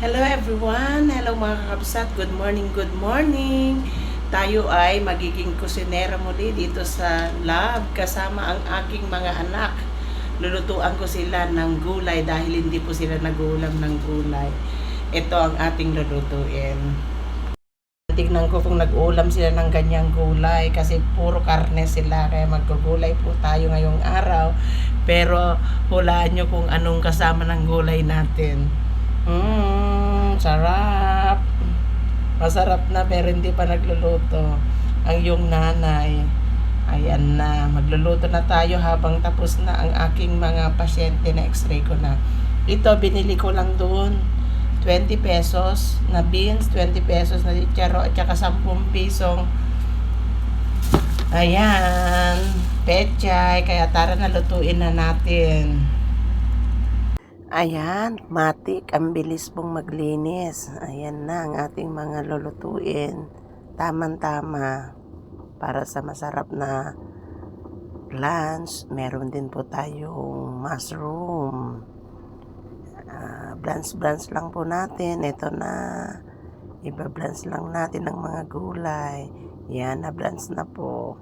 Hello everyone! Hello mga kakabsat! Good morning, good morning! Tayo ay magiging kusinera muli dito sa lab kasama ang aking mga anak. Lulutuan ko sila ng gulay dahil hindi po sila nagulam ng gulay. Ito ang ating lulutuin. Tignan ko kung nag-ulam sila ng ganyang gulay kasi puro karne sila kaya magugulay po tayo ngayong araw. Pero hulaan nyo kung anong kasama ng gulay natin. Mmm, sarap. Masarap na pero hindi pa nagluluto. Ang yung nanay. Ayan na, magluluto na tayo habang tapos na ang aking mga pasyente na x-ray ko na. Ito, binili ko lang doon. 20 pesos na beans, 20 pesos na chicharo, at saka 10 pisong Ayan, pechay, kaya tara na lutuin na natin. Ayan, matik, ang bilis pong maglinis. Ayan na ang ating mga lulutuin. Taman-tama para sa masarap na lunch. Meron din po tayong mushroom. Uh, blans-blans lang po natin. Ito na. Iba-blans lang natin ang mga gulay. Yan, na-blans na po.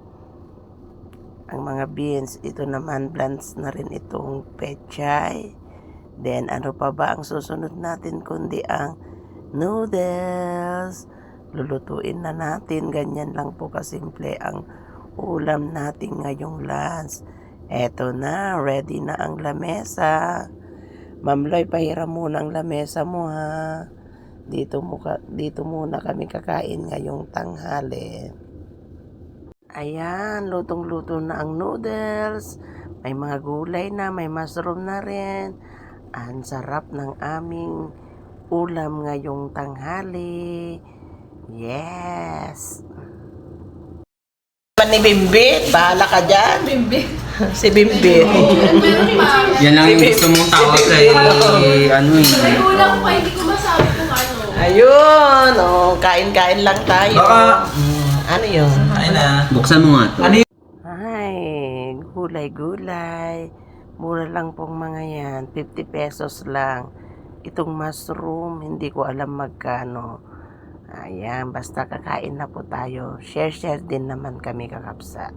Ang mga beans, ito naman blans na rin itong pechay. Then, ano pa ba ang susunod natin kundi ang noodles. Lulutuin na natin. Ganyan lang po kasimple ang ulam natin ngayong lunch. Eto na, ready na ang lamesa. Ma'am Loy, pahiram muna ang lamesa mo ha. Dito, mo ka, dito muna kami kakain ngayong tanghali. Ayan, lutong-luto na ang noodles. May mga gulay na, may mushroom na rin. Ang sarap ng aming ulam ngayong tanghali. Yes! ni Bimbit, bahala ka dyan. Bimbi. si Bimbit. Yan lang yung gusto mong tawag kay ano eh. May ulang pa, hindi ko masabi kung ano. Ayun, oh, kain-kain lang tayo. Baka- Mm, ano yun? Ay na. Buksan mo nga to. Ano Ay, gulay-gulay. Mura lang pong mga yan. 50 pesos lang. Itong mushroom, hindi ko alam magkano. Ayan, basta kakain na po tayo. Share-share din naman kami kakapsa.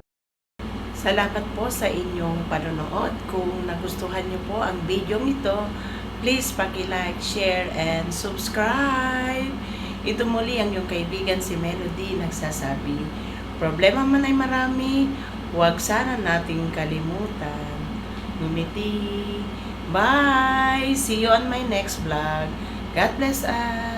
Salamat po sa inyong panonood. Kung nagustuhan niyo po ang video ito, please paki-like, share, and subscribe. Ito muli ang iyong kaibigan si Melody nagsasabi, problema man ay marami, huwag sana nating kalimutan. Ngumiti. Bye! See you on my next vlog. God bless us!